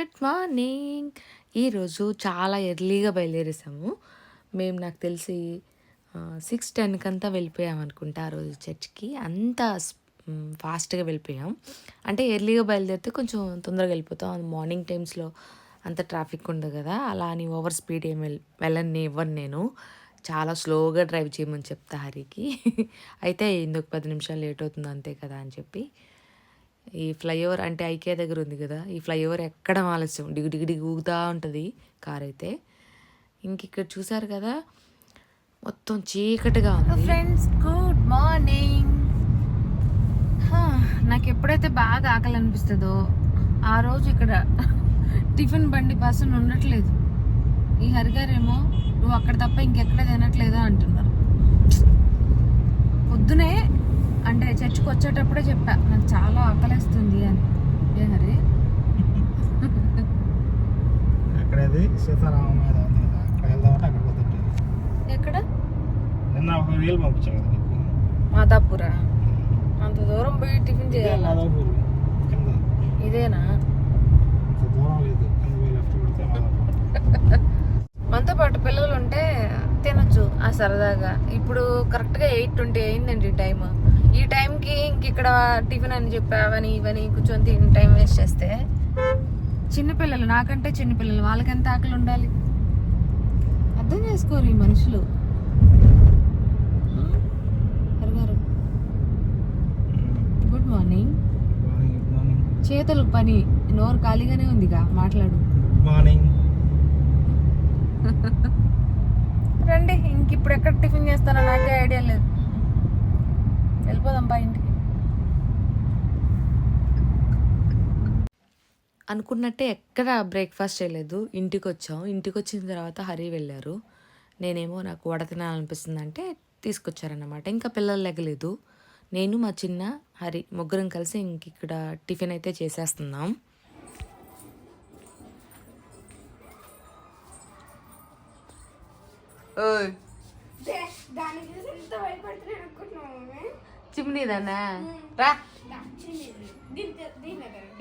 Good morning. ఈరోజు చాలా ఎర్లీగా బయలుదేరేసాము. మేము నాకు తెలిసి సిక్స్ టెన్కి అంతా వెళ్ళిపోయాం అనుకుంటా ఆ రోజు చర్చ్కి. అంత ఫాస్ట్గా వెళ్ళిపోయాం. అంటే ఎర్లీగా బయలుదేరితే కొంచెం తొందరగా వెళ్ళిపోతాం. మార్నింగ్ టైమ్స్లో అంత ట్రాఫిక్ ఉండదు కదా. అలా అని ఓవర్ స్పీడ్ ఏం వెళ్ వెళ్ళని ఇవ్వను నేను. చాలా స్లోగా డ్రైవ్ చేయమని చెప్తా హరికి. అయితే ఎందుకు పది నిమిషాలు లేట్ అవుతుంది అంతే కదా అని చెప్పి. ఈ ఫ్లైఓవర్ అంటే ఐకే దగ్గర ఉంది కదా ఈ ఫ్లైఓవర్ ఎక్కడం ఆలస్యం. డిగి డిగి డిగి ఊగుతూ ఉంటుంది కార్ అయితే. ఇంక ఇక్కడ చూసారు కదా మొత్తం చీకటిగా ఉంది. ఫ్రెండ్స్ గుడ్ మార్నింగ్ నాకు ఎప్పుడైతే బాగా ఆకలి అనిపిస్తుందో ఆ రోజు ఇక్కడ టిఫిన్ బండి పర్సన్ ఉండట్లేదు. ఈ హరిగారేమో నువ్వు అక్కడ తప్ప ఇంకెక్కడ తినట్లేదా? అంటున్నారు. పొద్దునే అంటే చర్చికి వచ్చేటప్పుడే చెప్పా నాకు చాలా ఆకలిస్తుంది అని. ఏ హరి? అక్కడది సీతారామ మీద ఉంది కదా అక్కడ వెళ్దామంటే అక్కడ పోతుంటే ఎక్కడ? నిన్న ఒక రీల్ పంపించాను కదా నీకు. మాదాపుర? అంత దూరం పోయి టిఫిన్ చేయాలా? మాదాపూర్. కింద. ఇదేనా? అంత దూరం లేదు కింద పోయి లెఫ్ట్ కొడితే మాదాపూర్. మనతో పాటు పిల్లలు ఉంటే తినొచ్చు ఆ సరదాగా. ఇప్పుడు కరెక్ట్గా ఎయిట్ ట్వంటీ అయిందండి టైం ఈ టైంకి ఇంక ఇక్కడ టిఫిన్ అని చెప్పి అవని ఇవని కూర్చొని తిని టైం వేస్ట్ చేస్తే చిన్నపిల్లలు నాకంటే చిన్నపిల్లలు వాళ్ళకి ఎంత ఆకలి ఉండాలి? అర్థం చేసుకోరు ఈ మనుషులు. Good morning morning good morning చేతులు పని నోరు ఖాళీగానే ఉందిగా మాట్లాడు. మార్నింగ్ రండి ఇంక ఇప్పుడు ఎక్కడ టిఫిన్ చేస్తానో నాకే ఐడియా లేదు. వెళ్ళిపోదాం బా ఇంటికి. అనుకున్నట్టే ఎక్కడ బ్రేక్ఫాస్ట్ చేయలేదు. ఇంటికి వచ్చాం ఇంటికి వచ్చిన తర్వాత హరి వెళ్ళారు. నేనేమో నాకు వడ తినాలనిపిస్తుంది అంటే తీసుకొచ్చారన్నమాట. ఇంకా పిల్లలు లెగలేదు. నేను మా చిన్న హరి ముగ్గురం కలిసి ఇంక ఇక్కడ టిఫిన్ అయితే చేసేస్తున్నాం. చిమ్నీదానా రా.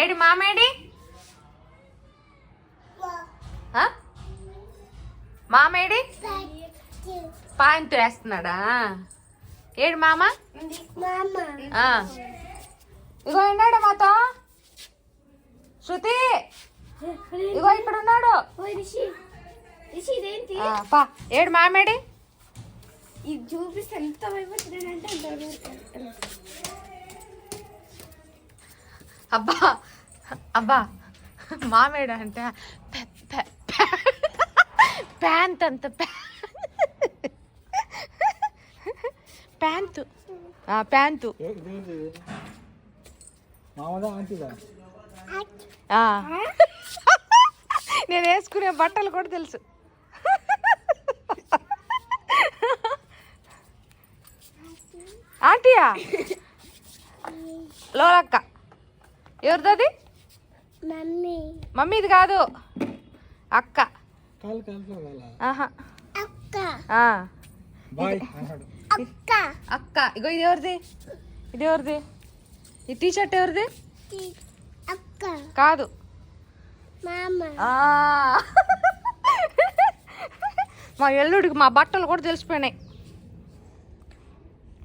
ఏడి మామేడి? మామేడి? పాయింట్ వేస్తున్నాడా? ఏడు మామ. ఇగో ఉన్నాడు మాతో. శృతి! ఇగో ఇక్కడ ఉన్నాడు ఏడు మామేడి? ఇది చూపిస్తే ఎంత భయపడుతున్నానంటే అంత. అబ్బా అబ్బా మామేడు అంటే పె- పె- పె- ప్యాంట్ అంత ప్యా- ప్యాంటు. నేను వేసుకునే బట్టలు కూడా తెలుసు. ఆంటీయా? లోలక్క. ఎవరిదది? మమ్మీ. మమ్మీది కాదు. అక్క. అక్క. ఆ. బాయ్ అన్నాడు అక్క. అక్క. ఇగో ఇది ఎవరిది? ఇది ఎవరిది? ఈ టీ. షర్ట్ ఎవరిది కాదు. మామ. ఆ. మా ఎల్లుడికి మా బట్టలు కూడా తెలిసిపోయినాయి.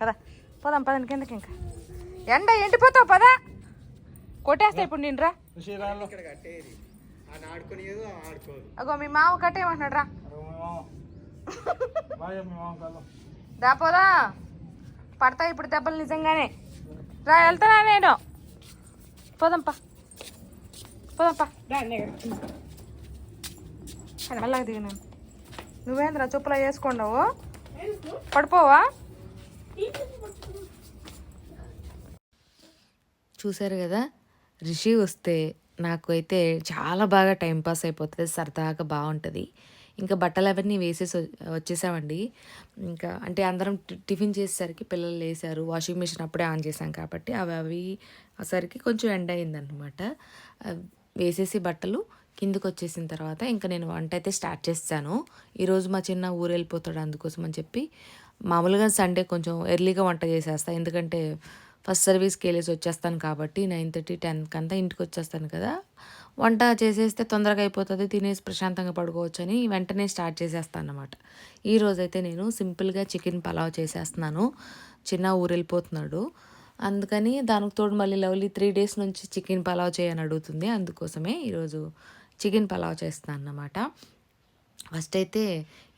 కదా. పోదాం పదండి కిందకి. ఇంకా ఎండ ఎండిపోతావు పదా. కొట్టేస్తా ఇప్పుడు నేను రా. శ్రీరాళ్ళు ఇక్కడ కట్టేది. ఆయన ఆడుకునేది ఆడుకోదు. అగో మీ మామ కట్టేయమంటున్నాడు రా. పోదా. పడతాయి ఇప్పుడు దెబ్బలు నిజంగానే. రా వెళ్తానా నేను. పోదాంపా పోదాంపా అది మెల్లగా దిగినా నువ్వేంద్రా చెప్పులా వేసుకున్నావు పడిపోవా? చూశారు కదా? రిషి వస్తే నాకు అయితే చాలా బాగా టైంపాస్ అయిపోతుంది సరదాగా బాగుంటుంది. ఇంకా బట్టలు అవన్నీ వేసేసి వచ్చేసామండి. ఇంకా అంటే అందరం టిఫిన్ చేసేసరికి పిల్లలు వేసారు వాషింగ్ మిషన్ అప్పుడే ఆన్ చేసాం కాబట్టి అవి అవి సరికి కొంచెం ఎండ్ అయిందనమాట వేసేసి బట్టలు కిందకు వచ్చేసిన తర్వాత ఇంకా నేను వంట అయితే స్టార్ట్ చేస్తాను. ఈరోజు మా చిన్న ఊరు వెళ్ళిపోతాడు అందుకోసం అని చెప్పి మామూలుగా సండే కొంచెం ఎర్లీగా వంట చేసేస్తా ఎందుకంటే ఫస్ట్ సర్వీస్కి వెళ్ళేసి వచ్చేస్తాను కాబట్టి నైన్ థర్టీ టెన్కి అంతా ఇంటికి వచ్చేస్తాను కదా. వంట చేసేస్తే తొందరగా అయిపోతుంది తినేసి ప్రశాంతంగా పడుకోవచ్చు అని వెంటనే స్టార్ట్ చేసేస్తాను అన్నమాట ఈరోజైతే నేను సింపుల్గా చికెన్ పలావ్ చేసేస్తున్నాను. చిన్న ఊరు వెళ్ళిపోతున్నాడు. అందుకని దానికి తోడు మళ్ళీ లవ్లీ త్రీ డేస్ నుంచి చికెన్ పలావ్ చేయని అడుగుతుంది. అందుకోసమే ఈరోజు చికెన్ పలావ్ చేస్తున్నాను అన్నమాట ఫస్ట్ అయితే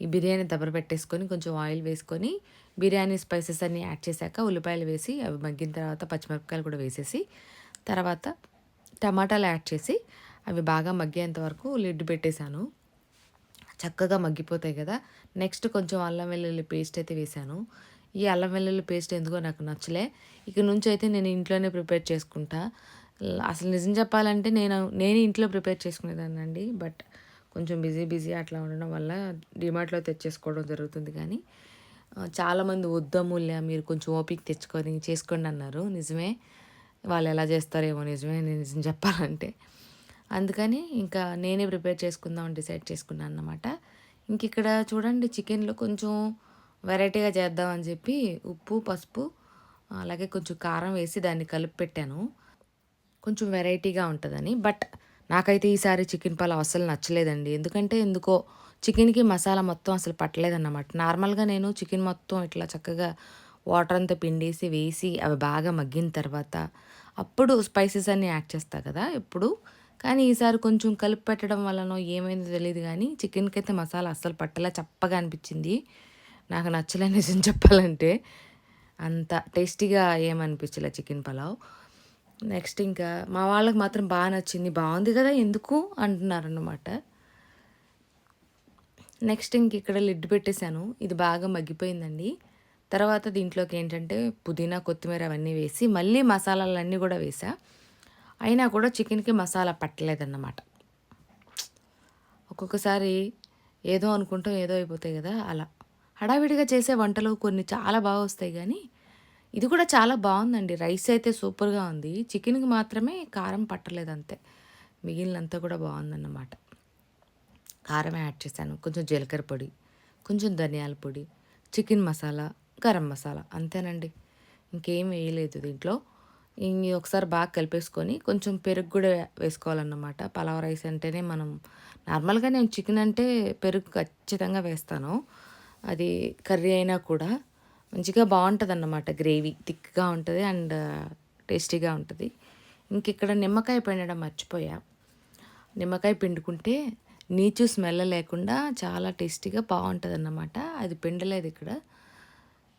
ఈ బిర్యానీ దెబ్బ పెట్టేసుకొని కొంచెం ఆయిల్ వేసుకొని బిర్యానీ స్పైసెస్ అన్నీ యాడ్ చేశాక ఉల్లిపాయలు వేసి అవి మగ్గిన తర్వాత పచ్చిమిరపకాయలు కూడా వేసేసి తర్వాత టమాటాలు యాడ్ చేసి అవి బాగా మగ్గేంత వరకు లిడ్ పెట్టేశాను. చక్కగా మగ్గిపోతాయి కదా. నెక్స్ట్ కొంచెం అల్లం వెల్లుల్లి పేస్ట్ అయితే వేశాను. ఈ అల్లం వెల్లుల్లి పేస్ట్ ఎందుకో నాకు నచ్చలే. ఇక నుంచి అయితే నేను ఇంట్లోనే ప్రిపేర్ చేసుకుంటా. అసలు నిజం చెప్పాలంటే నేను నేను ఇంట్లో ప్రిపేర్ చేసుకునేదానండి బట్ కొంచెం బిజీ బిజీ అట్లా ఉండడం వల్ల డిమార్ట్లో తెచ్చేసుకోవడం జరుగుతుంది కానీ చాలామంది వద్దమూల్య మీరు కొంచెం ఓపిక తెచ్చుకొని చేసుకోండి అన్నారు. నిజమే. వాళ్ళు ఎలా చేస్తారేమో నిజమే నేను నిజం చెప్పాలంటే. అందుకని ఇంకా నేనే ప్రిపేర్ చేసుకుందాం డిసైడ్ చేసుకున్నాను అన్నమాట. ఇంక ఇక్కడ చూడండి చికెన్లో కొంచెం వెరైటీగా చేద్దామని చెప్పి ఉప్పు పసుపు అలాగే కొంచెం కారం వేసి దాన్ని కలిపి పెట్టాను. కొంచెం వెరైటీగా ఉంటుందని. బట్ నాకైతే ఈసారి చికెన్ పలావ్ అస్సలు నచ్చలేదండి. ఎందుకంటే ఎందుకో చికెన్కి మసాలా మొత్తం అసలు పట్టలేదన్నమాట. నార్మల్గా నేను చికెన్ మొత్తం ఇట్లా చక్కగా వాటర్ అంతా పిండేసి వేసి అవి బాగా మగ్గిన తర్వాత అప్పుడు స్పైసెస్ అన్నీ యాడ్ చేస్తా కదా ఎప్పుడు. కానీ ఈసారి కొంచెం కలిపి పెట్టడం వలనో ఏమైందో తెలియదు కానీ చికెన్కి అయితే మసాలా అస్సలు పట్టలా చప్పగా అనిపించింది. నాకు నచ్చలే నిజం చెప్పాలంటే. అంత టేస్టీగా ఏమనిపించలే చికెన్ పలావ్. నెక్స్ట్ ఇంకా మా వాళ్ళకి మాత్రం బాగా నచ్చింది. బాగుంది కదా ఎందుకు అంటున్నారన్నమాట. నెక్స్ట్ ఇంక ఇక్కడ లిడ్ పెట్టేశాను. ఇది బాగా మగ్గిపోయిందండి. తర్వాత దీంట్లోకి ఏంటంటే పుదీనా కొత్తిమీర అవన్నీ వేసి మళ్ళీ మసాలాలన్నీ కూడా వేసా. అయినా కూడా చికెన్కి మసాలా పట్టలేదన్నమాట. ఒక్కొక్కసారి ఏదో అనుకుంటాం ఏదో అయిపోతాయి కదా అలా. హడావిడిగా చేసే వంటలు కొన్ని చాలా బాగా వస్తాయి కానీ ఇది కూడా చాలా బాగుందండి. రైస్ అయితే సూపర్గా ఉంది. చికెన్కి మాత్రమే కారం పట్టలేదు అంతే. మిగిలినంతా కూడా బాగుందన్నమాట. కారం యాడ్ చేశాను. కొంచెం జీలకర్ర పొడి కొంచెం ధనియాల పొడి చికెన్ మసాలా గరం మసాలా అంతేనండి. ఇంకేం వేయలేదు దీంట్లో. ఒకసారి బాగా కలిపేసుకొని కొంచెం పెరుగు కూడా వేసుకోవాలన్నమాట. పలావ్ రైస్ అంటేనే మనం నార్మల్గా నేను చికెన్ అంటే పెరుగు ఖచ్చితంగా వేస్తాను. అది కర్రీ అయినా కూడా మంచిగా బాగుంటుంది అన్నమాట గ్రేవీ థిక్గా ఉంటుంది అండ్ uh, టేస్టీగా ఉంటుంది. ఇంక ఇక్కడ నిమ్మకాయ పిండడం మర్చిపోయా. నిమ్మకాయ పిండుకుంటే నీచు స్మెల్ లేకుండా చాలా టేస్టీగా బాగుంటుంది అన్నమాట అది పిండలేదు ఇక్కడ.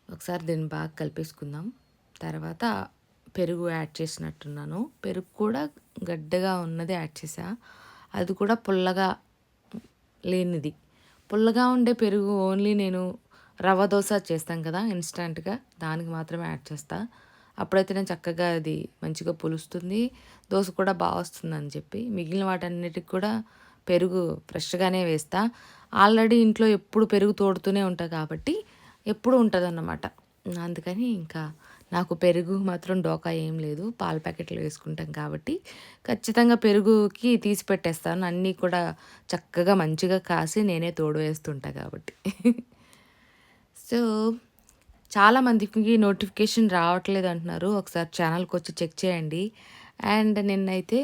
ఒకసారి దీన్ని బాగా కలిపేసుకుందాం. తర్వాత పెరుగు యాడ్ చేసినట్టున్నాను. పెరుగు కూడా గడ్డగా ఉన్నది యాడ్ చేసా. అది కూడా పుల్లగా లేనిది. పుల్లగా ఉండే పెరుగు ఓన్లీ నేను రవ్వ దోశ చేస్తాం కదా ఇన్స్టంట్గా. దానికి మాత్రమే యాడ్ చేస్తా. అప్పుడైతే నేను చక్కగా అది మంచిగా పులుస్తుంది. దోశ కూడా బాగా వస్తుంది అని చెప్పి. మిగిలిన వాటన్నిటికి కూడా పెరుగు ఫ్రెష్గానే వేస్తా. ఆల్రెడీ ఇంట్లో ఎప్పుడు పెరుగు తోడుతూనే ఉంటా కాబట్టి ఎప్పుడు ఉంటుందన్నమాట. అందుకని ఇంకా నాకు పెరుగు మాత్రం డోకా ఏం లేదు. పాల ప్యాకెట్లు వేసుకుంటాం కాబట్టి ఖచ్చితంగా పెరుగుకి తీసి పెట్టేస్తాను. అన్నీ కూడా చక్కగా మంచిగా కాసి నేనే తోడు వేస్తుంటా కాబట్టి. సో చాలామందికి నోటిఫికేషన్ రావట్లేదు అంటున్నారు. ఒకసారి ఛానల్కి వచ్చి చెక్ చేయండి. అండ్ నిన్నైతే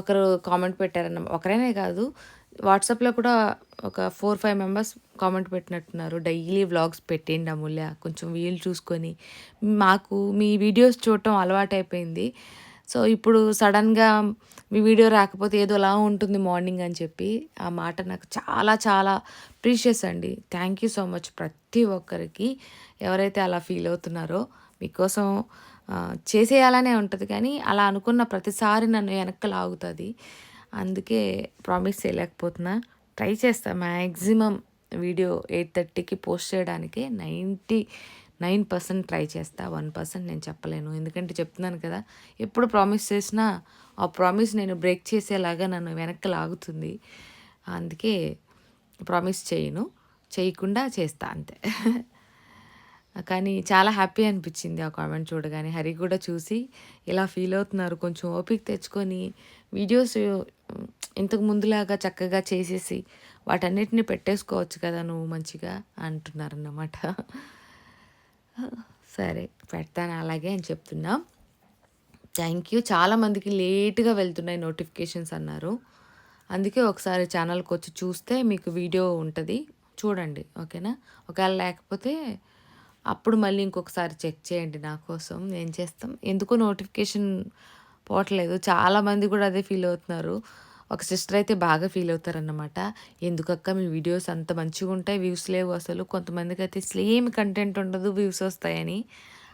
ఒకరు కామెంట్ పెట్టారన్న ఒకరైనా కాదు వాట్సాప్లో కూడా ఒక ఫోర్ ఫైవ్ మెంబర్స్ కామెంట్ పెట్టినట్టున్నారు. డైలీ వ్లాగ్స్ పెట్టండి అమూల్య కొంచెం వీలు చూసుకొని. మాకు మీ వీడియోస్ చూడటం అలవాటైపోయింది. సో ఇప్పుడు సడన్గా మీ వీడియో రాకపోతే ఏదో అలా ఉంటుంది మార్నింగ్ అని చెప్పి ఆ మాట నాకు చాలా చాలా ప్రీషియస్ అండి. థ్యాంక్ యూ సో మచ్ ప్రతి ఒక్కరికి. ఎవరైతే అలా ఫీల్ అవుతున్నారో మీకోసం చేసేయాలనే ఉంటుంది కానీ అలా అనుకున్న ప్రతిసారి నన్ను వెనక్కి లాగుతుంది. అందుకే ప్రామిస్ చేయలేకపోతున్నా. ట్రై చేస్తా. మ్యాక్సిమం వీడియో ఎయిట్ థర్టీకి పోస్ట్ చేయడానికి నైంటీ నైన్ పర్సెంట్ ట్రై చేస్తా వన్ పర్సెంట్ నేను చెప్పలేను. ఎందుకంటే చెప్తున్నాను కదా ఎప్పుడు ప్రామిస్ చేసినా ఆ ప్రామిస్ నేను బ్రేక్ చేసేలాగా నన్ను వెనక్కి లాగుతుంది. అందుకే ప్రామిస్ చేయను చేయకుండా చేస్తా అంతే. కానీ చాలా హ్యాపీ అనిపించింది ఆ కామెంట్ చూడగానే. హరి కూడా చూసి ఇలా ఫీల్ అవుతున్నారు. కొంచెం ఓపిక తెచ్చుకొని వీడియోస్ ఇంతకు ముందులాగా చక్కగా చేసేసి వాటన్నిటిని పెట్టేసుకోవచ్చు కదా నువ్వు మంచిగా అంటున్నారన్నమాట. సరే పెడతాను అలాగే అని చెప్తున్నా. థ్యాంక్ యూ చాలా మందికి లేట్గా వెళ్తున్నాయి నోటిఫికేషన్స్ అన్నారు. అందుకే ఒకసారి ఛానల్కి వచ్చి చూస్తే మీకు వీడియో ఉంటుంది. చూడండి ఓకేనా? ఒకవేళ లేకపోతే అప్పుడు మళ్ళీ ఇంకొకసారి చెక్ చేయండి నా కోసం. ఏం చేస్తాం? ఎందుకో నోటిఫికేషన్ పోవట్లేదు. చాలామంది కూడా అదే ఫీల్ అవుతున్నారు. ఒక సిస్టర్ అయితే బాగా ఫీల్ అవుతారన్నమాట. ఎందుకక్క మీ వీడియోస్ అంత మంచిగా ఉంటాయి వ్యూస్ లేవు అసలు. కొంతమందికి అయితే సేమ్ కంటెంట్ ఉండదు వ్యూస్ వస్తాయని.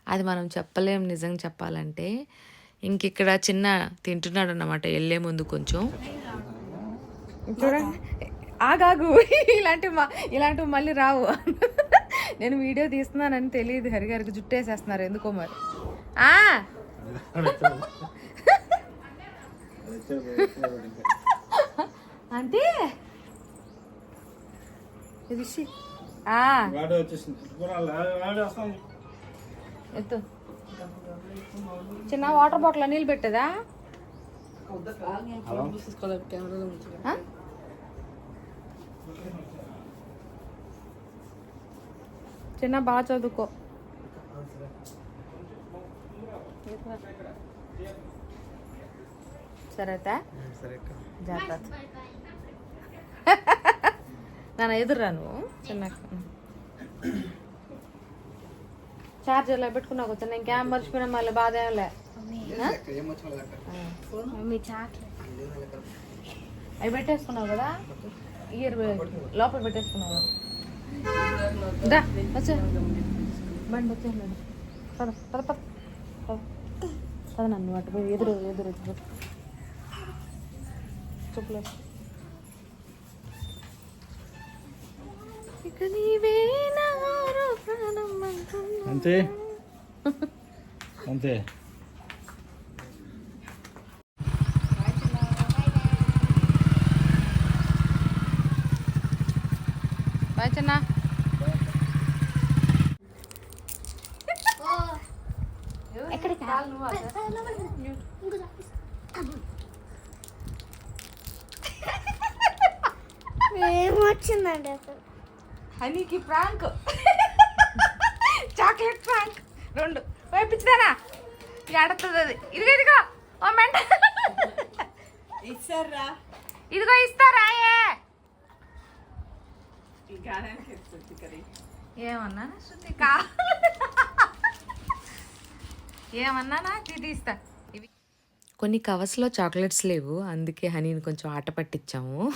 అది మనం చెప్పలేం నిజంగా చెప్పాలంటే. ఇంక ఇక్కడ చిన్న తింటున్నాడు అన్నమాట వెళ్ళే ముందు కొంచెం. చూడండి. ఆగాగు. ఇలాంటివి మా ఇలాంటివి మళ్ళీ రావు. నేను వీడియో తీస్తున్నానని తెలియదు. హరిగారికి జుట్టేసేస్తున్నారు. ఎందుకో మరి. ఆ! అంతే ఇది ఎత్తు. చిన్న వాటర్ బాటిల్ నీళ్ళు పెట్టేదా? చిన్న బాగా చదువుకో. సరేతా జాగ్రత్త. నాన్న ఎదురురా నువ్వు చిన్న చార్జర్లో పెట్టుకున్నావు చిన్న ఇంకేం మర్చిపోయినా మళ్ళీ బాధ ఏం లే. అవి పెట్టేసుకున్నావు కదా? ఇయర్ లోపల పెట్టేసుకున్నావు కదా. దా వచ్చే. బండి వచ్చేయండి పద పద పద. పద. నన్ను అటు ఎదురు ఎదురు. అంటున్నా. అంతే? అంతే. చిన్న. ఎక్కడికి ఏమొచ్చిందండి అసలు హనీకి ప్రాంక్. Chocolate prank. రెండు. వేపించుదానా ఎడుతుంది అది. ఇదిగో ఇదిగో. ఓ మెంట. ఇచ్చారా ఇదిగో ఇస్తారా ఏమన్నానా శృతి కా? ఏమన్నానా తీటి ఇస్తా. ఇవి. కొన్ని కవర్స్లో చాక్లెట్స్ లేవు. అందుకే హనీని కొంచెం ఆట పట్టించాము.